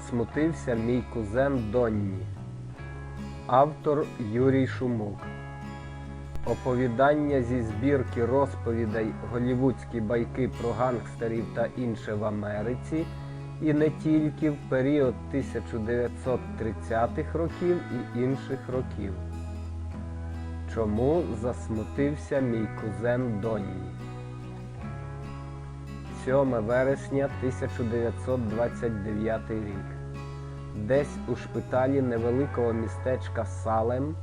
засмутився мій кузен Донні. Автор Юрій Шумук. Оповідання зі збірки розповідей Голівудські байки про гангстерів та інше в Америці і не тільки в період 1930-х років і інших років. Чому засмутився мій кузен Донні? 7 вересня 1929 рік. Десь у шпиталі невеликого містечка Салем,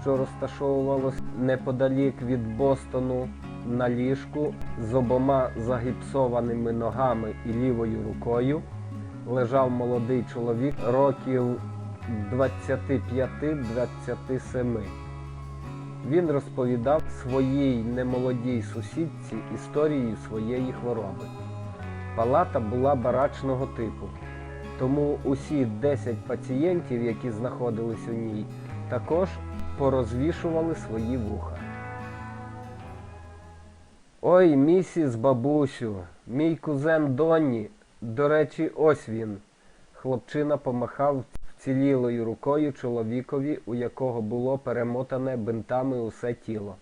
що розташовувалось неподалік від Бостону, на ліжку з обома загіпсованими ногами і лівою рукою, лежав молодий чоловік років 25-27. Він розповідав своїй немолодій сусідці історію своєї хвороби. Палата була барачного типу, тому усі 10 пацієнтів, які знаходились у ній, також порозвішували свої вуха. Ой, місіс бабусю, мій кузен Донні, до речі, ось він. Хлопчина помахав вцілілою рукою чоловікові, у якого було перемотане бинтами усе тіло.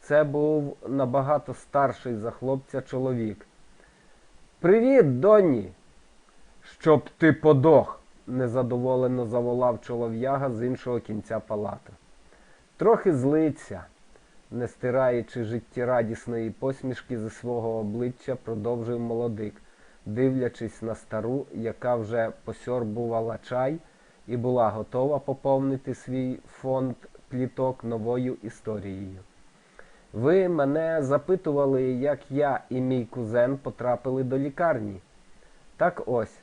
Це був набагато старший за хлопця чоловік. Привіт, Донні! Щоб ти подох, незадоволено заволав чолов'яга з іншого кінця палати. Трохи злиться, не стираючи життєрадісної посмішки зі свого обличчя, продовжив молодик, дивлячись на стару, яка вже посьорбувала чай і була готова поповнити свій фонд пліток новою історією. Ви мене запитували, як я і мій кузен потрапили до лікарні. Так ось,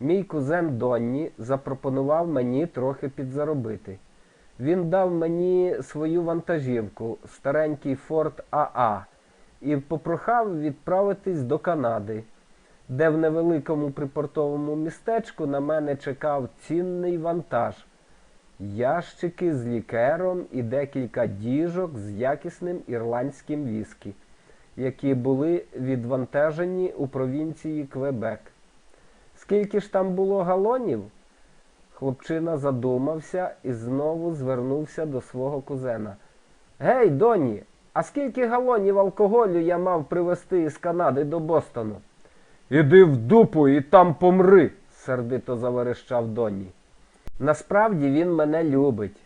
мій кузен Донні запропонував мені трохи підзаробити. Він дав мені свою вантажівку, старенький Форд АА, і попрохав відправитись до Канади, де в невеликому припортовому містечку на мене чекав цінний вантаж, ящики з лікером і декілька діжок з якісним ірландським віскі, які були відвантажені у провінції Квебек. Скільки ж там було галонів? Хлопчина задумався і знову звернувся до свого кузена. Гей, Доні, а скільки галонів алкоголю я мав привезти із Канади до Бостону? Іди в дупу і там помри, сердито заверещав Донні. Насправді він мене любить.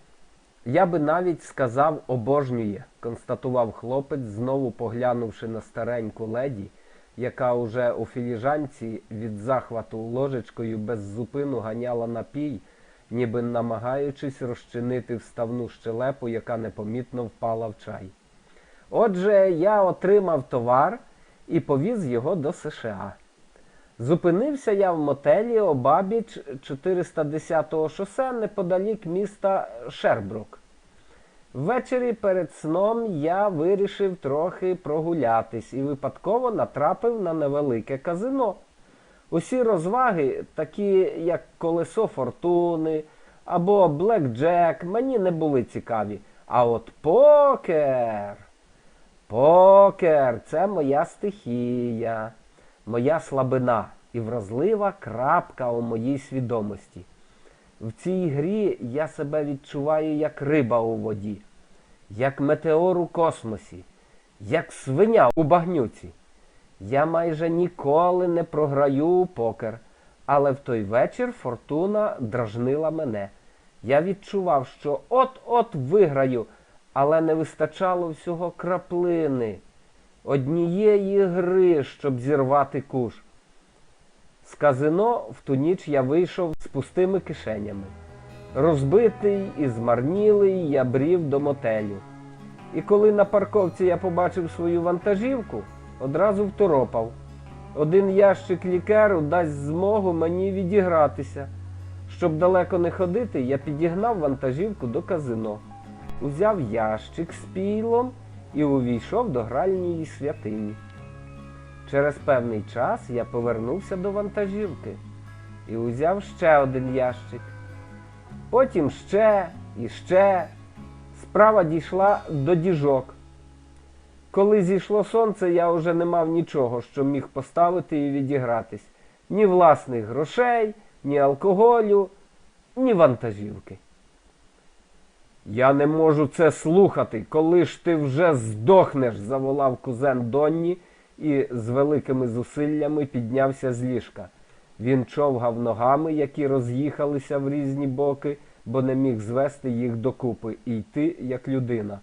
Я би навіть сказав обожнює, констатував хлопець, знову поглянувши на стареньку леді, яка уже у філіжанці від захвату ложечкою без зупину ганяла напій, ніби намагаючись розчинити вставну щелепу, яка непомітно впала в чай. Отже, я отримав товар і повіз його до США. Зупинився я в мотелі обабіч 410-го шосе неподалік міста Шербрук. Ввечері перед сном я вирішив трохи прогулятись і випадково натрапив на невелике казино. Усі розваги, такі як колесо фортуни або блекджек, мені не були цікаві. А от покер. Покер це моя стихія, моя слабина і вразлива крапка у моїй свідомості. В цій грі я себе відчуваю як риба у воді, як метеор у космосі, як свиня у багнюці. Я майже ніколи не програю у покер, але в той вечір фортуна дражнила мене. Я відчував, що от-от виграю, але не вистачало всього краплини, однієї гри, щоб зірвати куш. З казино в ту ніч я вийшов з пустими кишенями. Розбитий і змарнілий я брів до мотелю. І коли на парковці я побачив свою вантажівку, одразу второпав. Один ящик лікеру дасть змогу мені відігратися. Щоб далеко не ходити, я підігнав вантажівку до казино, узяв ящик з пілом і увійшов до гральньої святині. Через певний час я повернувся до вантажівки і узяв ще один ящик. Потім ще і ще. Справа дійшла до діжок. Коли зійшло сонце, я вже не мав нічого, що міг поставити і відігратись. ні власних грошей, ні алкоголю, ні вантажівки. Я не можу це слухати, коли ж ти вже здохнеш, заволав кузен Донні і з великими зусиллями піднявся з ліжка. Він човгав ногами, які роз'їхалися в різні боки, бо не міг звести їх докупи і йти як людина.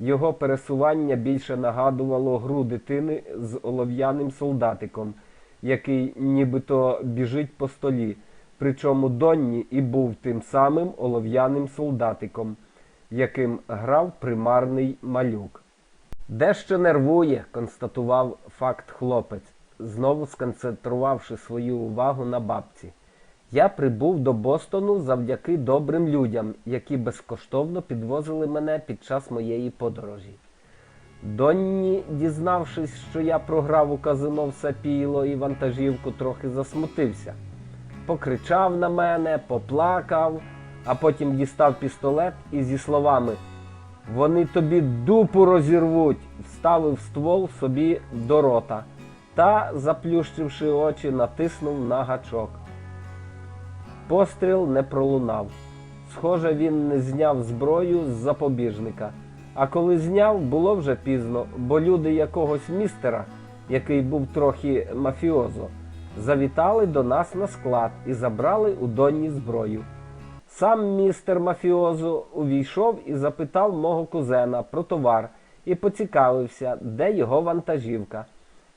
Його пересування більше нагадувало гру дитини з олов'яним солдатиком, який нібито біжить по столі. Причому Донні і був тим самим олов'яним солдатиком, яким грав примарний малюк. Дещо нервує, констатував факт хлопець, знову сконцентрувавши свою увагу на бабці. Я прибув до Бостону завдяки добрим людям, які безкоштовно підвозили мене під час моєї подорожі. Донні, дізнавшись, що я програв у казино все піло і вантажівку, трохи засмутився. Покричав на мене, поплакав, а потім дістав пістолет і зі словами Вони тобі дупу розірвуть, вставив ствол собі до рота та, заплющивши очі, натиснув на гачок. Постріл не пролунав. Схоже, він не зняв зброю з запобіжника. А коли зняв, було вже пізно, бо люди якогось містера, який був трохи мафіозо, завітали до нас на склад і забрали у Донні зброю. Сам містер мафіозо увійшов і запитав мого кузена про товар і поцікавився, де його вантажівка.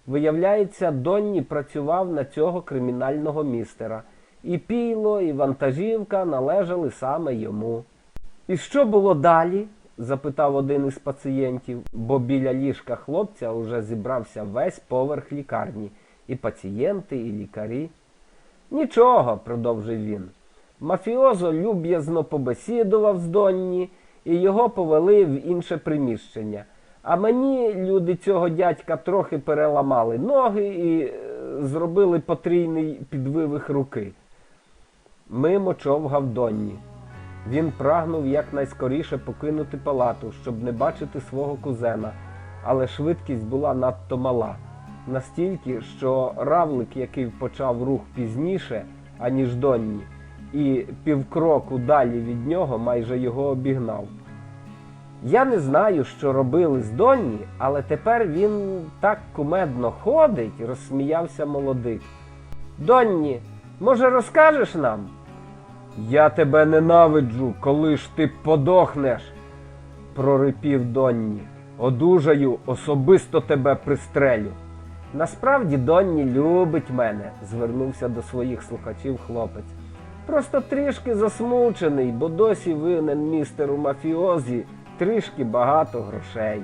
Виявляється, Донні працював на цього кримінального містера. І піло, і вантажівка належали саме йому. І що було далі? запитав один із пацієнтів, бо біля ліжка хлопця уже зібрався весь поверх лікарні, і пацієнти, і лікарі. Нічого, продовжив він. Мафіозо люб'язно побесідував з Донні, і його повели в інше приміщення. А мені люди цього дядька трохи переламали ноги і е, зробили потрійний підвивих руки. Мимо човгав Донні. Він прагнув якнайскоріше покинути палату, щоб не бачити свого кузена, але швидкість була надто мала. Настільки, що равлик, який почав рух пізніше, аніж Донні, і півкроку далі від нього майже його обігнав. Я не знаю, що робили з Донні, але тепер він так кумедно ходить, розсміявся молодик. Донні, може розкажеш нам? Я тебе ненавиджу, коли ж ти подохнеш, прорипів Донні. Одужаю, особисто тебе пристрелю. Насправді Донні любить мене, звернувся до своїх слухачів хлопець. Просто трішки засмучений, бо досі винен містеру мафіозі трішки багато грошей.